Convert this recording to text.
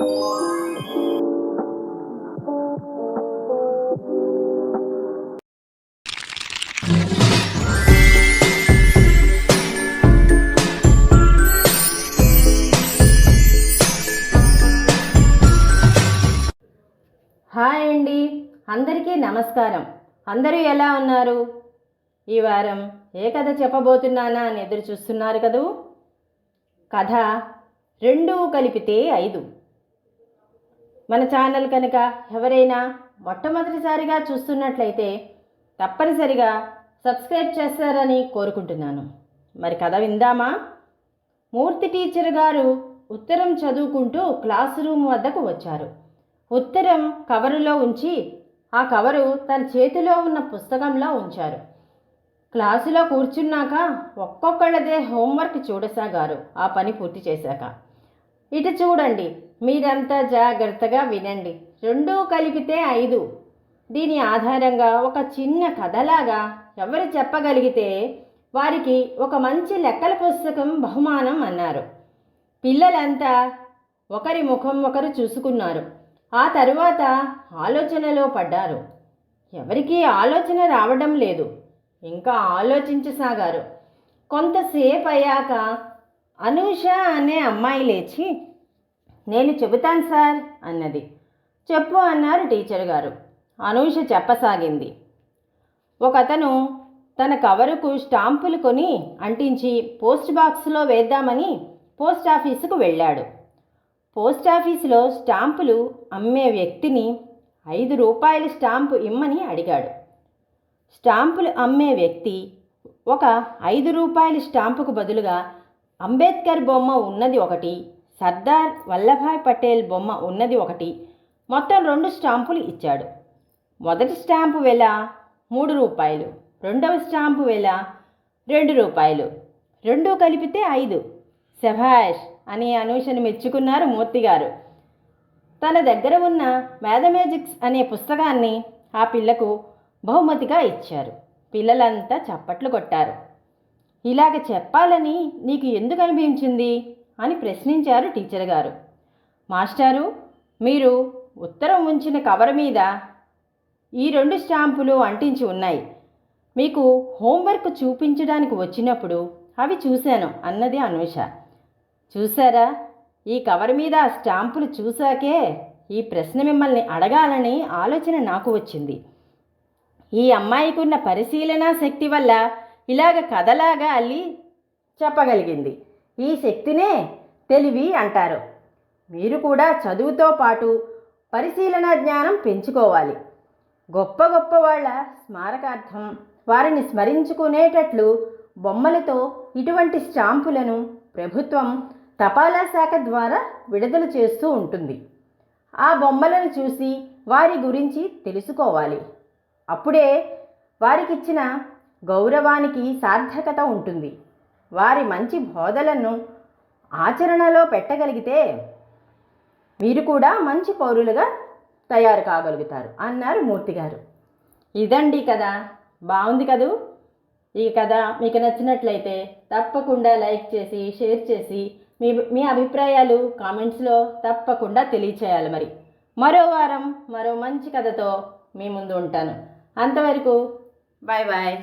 Hi అండి. అందరికీ నమస్కారం. అందరూ ఎలా ఉన్నారు? ఈ వారం ఏ కథ చెప్పబోతున్నానా అని ఎదురు చూస్తున్నారు కదూ? కథ రెండు కలిపితే ఐదు. మన ఛానల్ కనుక ఎవరైనా మొట్టమొదటిసారిగా చూస్తున్నట్లయితే తప్పనిసరిగా సబ్స్క్రైబ్ చేస్తారని కోరుకుంటున్నాను. మరి కథ విందామా? మూర్తి టీచర్ గారు ఉత్తరం చదువుకుంటూ క్లాస్ రూమ్ వద్దకు వచ్చారు. ఉత్తరం కవరులో ఉంచి ఆ కవరు తన చేతిలో ఉన్న పుస్తకంలో ఉంచారు. క్లాసులో కూర్చున్నాక ఒక్కొక్కళ్ళదే హోంవర్క్ చూడసాగారు. ఆ పని పూర్తి చేశాక. ఇటు చూడండి. మీరంతా జాగ్రత్తగా వినండి. రెండూ కలిపితే ఐదు. దీని ఆధారంగా ఒక చిన్న కథలాగా ఎవరు చెప్పగలిగితే వారికి ఒక మంచి లెక్కల పుస్తకం బహుమానం అన్నారు. పిల్లలంతా ఒకరి ముఖం ఒకరు చూసుకున్నారు. ఆ తరువాత ఆలోచనలో పడ్డారు. ఎవరికీ ఆలోచన రావడం లేదు. ఇంకా ఆలోచించసాగారు. కొంతసేపు అయ్యాక అనూష అనే అమ్మాయి లేచి నేను చెబుతాను సార్ అన్నది. చెప్పు అన్నారు టీచర్ గారు. అనూష చెప్పసాగింది. ఒకతను తన కవరుకు స్టాంపులు కొని అంటించి పోస్ట్ బాక్స్లో వేద్దామని పోస్ట్ ఆఫీసుకు వెళ్ళాడు. పోస్ట్ ఆఫీసులో స్టాంపులు అమ్మే వ్యక్తిని ఐదు రూపాయల స్టాంపు ఇమ్మని అడిగాడు. స్టాంపులు అమ్మే వ్యక్తి ఒక ఐదు రూపాయల స్టాంపుకు బదులుగా అంబేద్కర్ బొమ్మ ఉన్నది ఒకటి సర్దార్ వల్లభాయ్ పటేల్ బొమ్మ ఉన్నది ఒకటి. మొత్తం రెండు స్టాంపులు ఇచ్చాడు. మొదటి స్టాంపు వెల మూడు రూపాయలు. రెండవ స్టాంపు వెల రెండు రూపాయలు. రెండు కలిపితే ఐదు. శభాష్ అని అనూషను మెచ్చుకున్నారు మూర్తి గారు. తన దగ్గర ఉన్న మ్యాథమెటిక్స్ అనే పుస్తకాన్ని ఆ పిల్లకు బహుమతిగా ఇచ్చారు. పిల్లలంతా చప్పట్లు కొట్టారు. ఇలాగ చెప్పాలని నీకు ఎందుకు అనిపించింది? అని ప్రశ్నించారు టీచర్ గారు. మాస్టారు మీరు ఉత్తరం ఉంచిన కవర్ మీద ఈ రెండు స్టాంపులు అంటించి ఉన్నాయి. మీకు హోంవర్క్ చూపించడానికి వచ్చినప్పుడు అవి చూశాను అన్నది అనూష చూశారా? ఈ కవర్ మీద ఆ స్టాంపులు చూశాకే ఈ ప్రశ్న మిమ్మల్ని అడగాలని ఆలోచన నాకు వచ్చింది. ఈ అమ్మాయికున్న పరిశీలన శక్తి వల్ల ఇలాగ కథలాగా అల్లి చెప్పగలిగింది. ఈ శక్తినే తెలివి అంటారు. మీరు కూడా చదువుతో పాటు పరిశీలన జ్ఞానం పెంచుకోవాలి. గొప్ప గొప్ప వాళ్ళ స్మారకార్థం వారిని స్మరించుకునేటట్లు బొమ్మలతో ఇటువంటి స్టాంపులను ప్రభుత్వం తపాలా శాఖ ద్వారా విడుదల చేస్తూ ఉంటుంది. ఆ బొమ్మలను చూసి వారి గురించి తెలుసుకోవాలి. అప్పుడే వారికిచ్చిన గౌరవానికి సార్థకత ఉంటుంది. వారి మంచి బోధలను ఆచరణలో పెట్టగలిగితే మీరు కూడా మంచి పౌరులుగా తయారు కాగలుగుతారు అన్నారు మూర్తి గారు. ఇదండి కదా బాగుంది కదూ? ఈ కథ మీకు నచ్చినట్లయితే తప్పకుండా లైక్ చేసి షేర్ చేసి మీ మీ అభిప్రాయాలు కామెంట్స్లో తప్పకుండా తెలియచేయాలి మరి. మరో వారం మరో మంచి కథతో మీ ముందు ఉంటాను. అంతవరకు బాయ్ బాయ్